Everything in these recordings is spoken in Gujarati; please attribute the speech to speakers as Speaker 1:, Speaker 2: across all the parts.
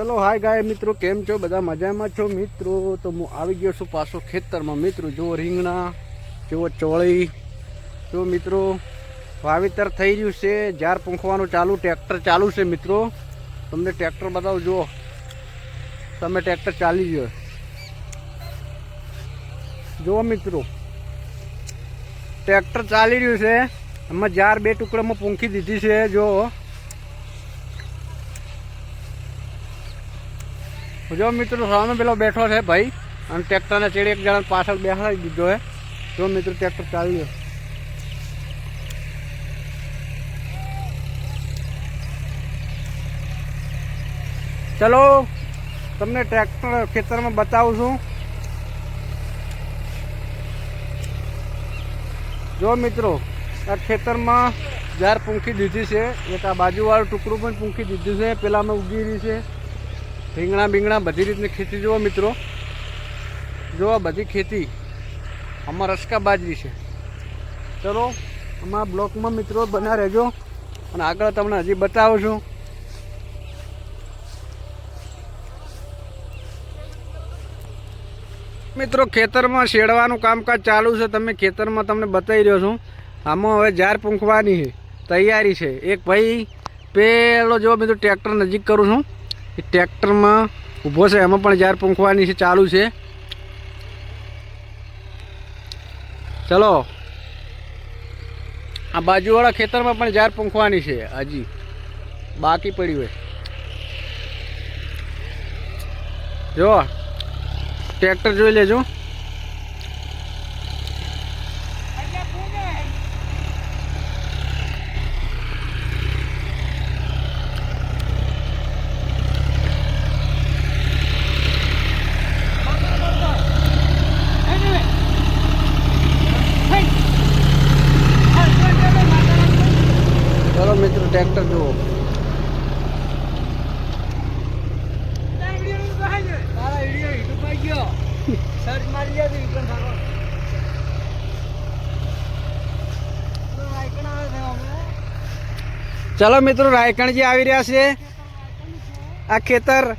Speaker 1: ચલો હાય ગાય મિત્રો, કેમ છો? બધા મજામાં છો? મિત્રો, તો હું આવી ગયો છું પાછો ખેતરમાં. મિત્રો, જુઓ રીંગણા, જુઓ ચોળી. જો મિત્રો, વાવેતર થઈ રહ્યું છે. ઝાર પૂંખવાનું ચાલુ, ટ્રેક્ટર ચાલુ છે, મિત્રો. તમને ટ્રેક્ટર બતાવું, જુઓ. તમે ટ્રેક્ટર ચાલી ગયો. જુઓ, મિત્રો. ટ્રેક્ટર ચાલી રહ્યું છે. એમાં ઝાર બે ટુકડામાં પૂંખી દીધી છે જો જો મિત્રો સામે પેલો બેઠો છે ભાઈ, અને ટ્રેક્ટરને ચેડે એક જણા પાછળ બેસાડી દીધો છે. જો મિત્રો ટ્રેક્ટર ચાલ્યો. ચલો, તમને ટ્રેક્ટર ખેતરમાં બતાવું છું. જો મિત્રો, આ ખેતરમાં જાર પૂંખી દીધી છે, એક આ બાજુવાળું ટુકડું પણ પૂંખી દીધું છે પેલામાં ઉગી રહી છે. રીંગણા બીંગણા બધી રીતની ખેતી જુઓ મિત્રો. જો આ બધી ખેતી આમાં રસકા બાજરી છે. ચલો અમારા બ્લોકમાં મિત્રો બના રહેજો અને આગળ તમને હજી બતાવું છું. મિત્રો, ખેતરમાં શેડવાનું કામકાજ ચાલુ છે. તમે ખેતરમાં તમને બતાવી રહ્યો છું. આમાં હવે જાર પૂંખવાની છે તૈયારી છે. એક ભાઈ પેલો જો મિત્રો, ટ્રેક્ટર નજીક કરું છું. એ ટ્રેક્ટરમાં ઊભો છે. એમાં પણ જાર પૂંખવાની છે, ચાલુ છે. ચલો. આ બાજુવાળા ખેતરમાં પણ જાર પૂંખવાની છે, હજી. બાકી પડી હોય. જો, ટ્રેક્ટર જોઈ લેજો. મિત્રો ટ્રેક્ટર જુઓ. ચલો મિત્રો, રાયકણજી આવી રહ્યા છે. આ ખેતર.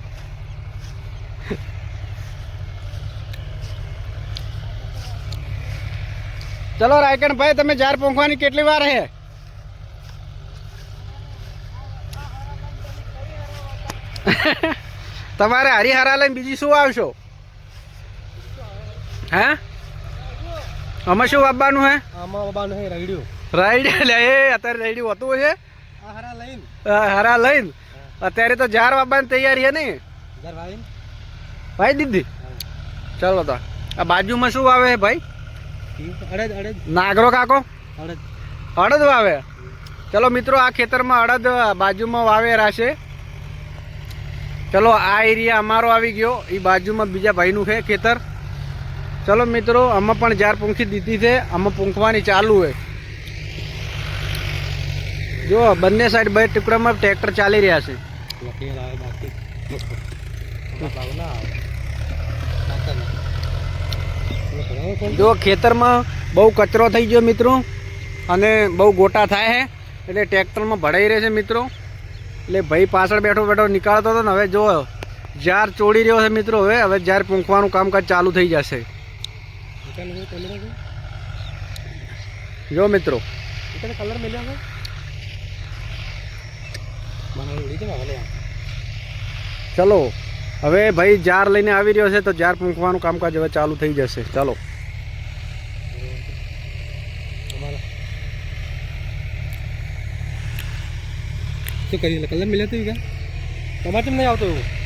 Speaker 1: ચલો, રાયકણ ભાઈ, તમે જાર પહોંચવાની કેટલી વાર હે? તમારે હરિહરા લઈને બીજી શું આવશો હે? અમે શું વાપવાનું હે?
Speaker 2: આમાં બાબાનું હે રાયડ્યું
Speaker 1: રાઈડ લે એ અત્યારે રાઈડ હોતું છે
Speaker 2: હરા લઈને.
Speaker 1: હરા લઈને. અત્યારે તો જાર વાપવાની તૈયારી છે ને
Speaker 2: ભાઈ
Speaker 1: ભાઈ દીદી ચાલો તો. આ બાજુમાં શું વાવે ભાઈ?
Speaker 2: અડદ અડદ.
Speaker 1: નાગરો કાકો?
Speaker 2: અડદ.
Speaker 1: અડદ વાવે? ચલો મિત્રો આ ખેતરમાં અડદ બાજુમાં વાવેરા છે. ચલો, આ એરિયા અમારો આવી ગયો. એ બાજુમાં બીજા ભાઈનું છે ખેતર. ચલો મિત્રો, આમાં પણ જાર પૂંખી દીધી છે. આમાં પૂંખવાની ચાલુ છે. જો, બંને સાઈડ બે ટુકડામાં ટ્રેક્ટર ચાલી રહ્યા છે. જો, ખેતરમાં બહુ કચરો થઈ ગયો મિત્રો. અને બહુ ગોટા થાય છે. એટલે ટ્રેક્ટરમાં ભરાઈ રહે છે મિત્રો. એટલે ભાઈ પાછળ બેઠો બેઠો નીકાળતો હતો ને હવે જો જાર ચોડી રહ્યો છે મિત્રો હવે હવે જાર પૂંખવાનું કામકાજ ચાલુ થઈ જશે. જો મિત્રો.
Speaker 2: કલર મળ્યા
Speaker 1: ચલો હવે ભાઈ જાર લઈને આવી રહ્યો છે તો જાર પૂંખવાનું કામકાજ હવે ચાલુ થઈ જશે. ચાલો.
Speaker 2: શું કરી કલર મળ્યા તું તમારે કેમ નહીં આવતો એવું?